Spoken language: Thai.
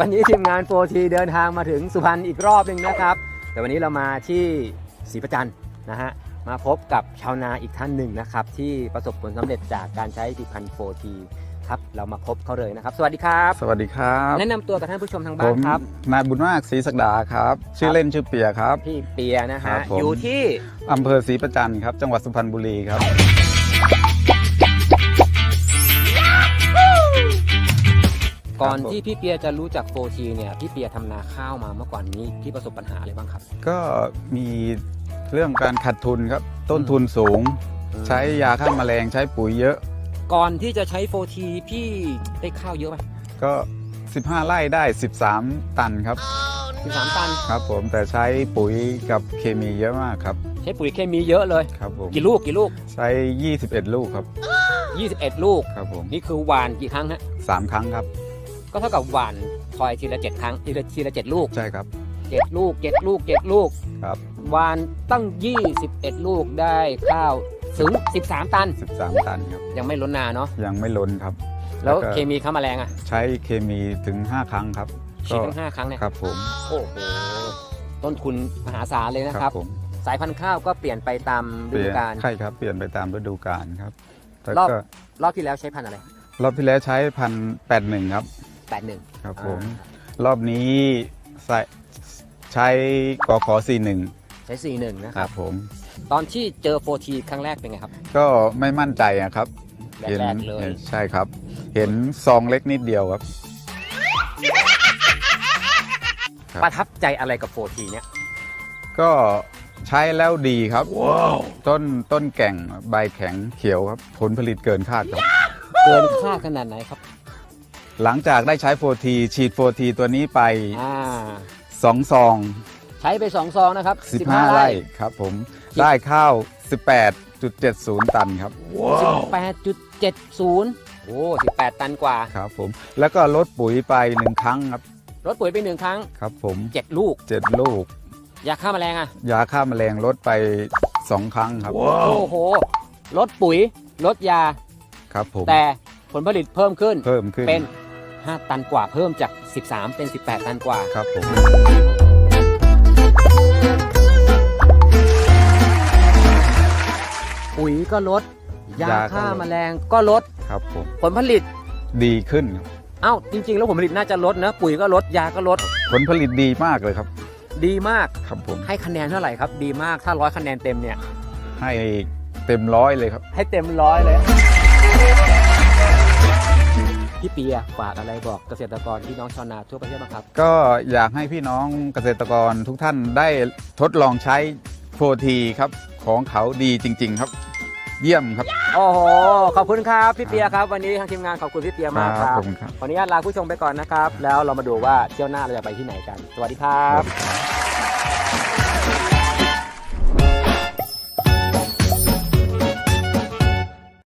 วันนี้ทีมงานโฟทีเดินทางมาถึงสุพรรณอีกรอบหนึ่งนะครับ แต่วันนี้เรามาที่ศรีประจันทร์นะฮะมาพบกับชาวนาอีกท่านหนึ่งนะครับ ที่ประสบผลสำเร็จจากการใช้ผลิตภัณฑ์โฟทีครับเรามาพบเขาเลยนะครับ สวัสดีครับ สวัสดีครับแนะนำตัวกับท่านผู้ชมทางผบ้านมครับ นายบุญมากศรีศักดาครับ ชื่อเล่นชื่อเปียครับ พี่เปียนะครัฮะบผม อยู่ที่อำเภอศรีประจันทร์ครับ จังหวัดสุพรรณบุรีครับ ก่อนผมที่พี่เปียจะรู้จักโฟทีเนี่ยพี่เปียทำนาข้าวมาเมื่อก่อนนี้ที่ประสบปัญหาอะไรบ้างครับ ก็มีเรื่องการขาดทุนครับ ต้นทุนสูง ใช้ยาฆ่าแมลงใช้ปุ๋ยเยอะ ก่อนที่จะใช้โฟทีพี่ได้ข้าวเยอะไหมก็ 15 ไร่ได้ 13 ตันครับสิบสามตันครับ ผมแต่ใช้ปุ๋ยกับเคมีเยอะมากครับ ใช้ปุ๋ยเคมีเยอะเลยครับผมกี่ลูกกี่ลูกใช้ 21 ลูกครับ 21 ลูกครับผมนี่คือหวานกี่ครั้งฮะสามครั้งครับ ก็เท่ากับหวานคอยทีละเจ็ดครั้งทีละทีละเจ็ดลูกใช่ครับ เจ็ดลูกเจ็ดลูกเจ็ดลูกครับ หวานตั้ง21ลูกได้ข้าวถึง13ตัน 13 ตันครับ ยังไม่ล้นนาเนาะยังไม่ล้นครับแล้วก็เคมีข้าแมลงอะใช้เคมีถึง 5 ครั้งครับฉีดทั้งห้าครั้งเนี่ยครับผมโอ้โหต้นทุนมหาศาลเลยนะครับ ผมสายพันธุ์ข้าวก็เปลี่ยนไปตามฤดูกาล ใช่ครับเปลี่ยนไปตามฤดูกาลครับแล้วรอบ ก็รอบที่แล้วใช้พันธุ์อะไร รอบที่แล้วใช้พันแปดหนึ่งครับ 81ครับผม รอบนี้ใส่ใช้กขอสี่หนึ่งใช้41นะคครัรับบผม ตอนที่เจอโฟทีครั้งแรกเป็นไงครับ ก็ไม่มั่นใจอะครับแรกๆเลยห็นใช่ครับ เห็นซองเล็กนิดเดียวครับ ครับ ประทับใจอะไรกับโฟทีเนี่ยก็ใช้แล้วดีครับต้นต้นแก่งใบแข็งเขียวครับ ผลผลิตเกินคาดครับ เกินคาดขนาดไหนครับ หลังจากได้ใช้โฟทีฉีดโฟทีตัวนี้ไปอ่า2ซองใช้ไป2ซองนะครับ15 ไร่ครับผม ได้ข้าว 18.70 ตันครับ18.70โอ้18ตันกว่าครับผม แล้วก็ลดปุ๋ยไปหนึ่งครั้งครับลดปุ๋ยไปหนึ่งครั้งครับผม7ลูก7ลูก ยาฆ่าแมลงอะ ยาฆ่าแมลงลดไป2ครั้งครับ โอ้โหลดปุ๋ยลดยา ครับผม แต่ผลผลิตเพิ่มขึ้น เพิ่มขึ้น เป็น 5 ตันกว่าเพิ่มจาก 13 เป็น 18 ตันกว่า ครับผมปุ๋ยก็ลด ยายาก็ลดฆ่าแมลงก็ลดครับผมผลผลิต ดีขึ้นครับเอ้า จริง ๆ แล้วผลผลิตน่าจะลดนะ ปุ๋ยก็ลด ยาก็ลด ผลผลิตดีมากเลยครับ ดีมาก ครับผมให้คะแนนเท่าไหร่ครับ ดีมาก ถ้าร้อยคะแนนเต็มเนี่ย ให้เต็มร้อยเลยครับ ให้เต็มร้อยเลย พี่เปียฝากอะไรบอกเกษตรกรพี่น้องชาวนาทั่วประเทศบ้างครับ ก็อยากให้พี่น้องเกษตรกรทุกท่านได้ทดลองใช้โฟทีครับของเขาดีจริง ๆ ครับ เยี่ยมครับ โอ้โหขอบคุณครับพี่เปียครับ วันนี้ทางทีมงานขอบคุณพี่เปียมากครับผมครับขออนุญาตลาผู้ชมไปก่อนนะครับ แล้วเรามาดูว่าเที่ยวหน้าเราจะไปที่ไหนกัน สวัสดีครับครับ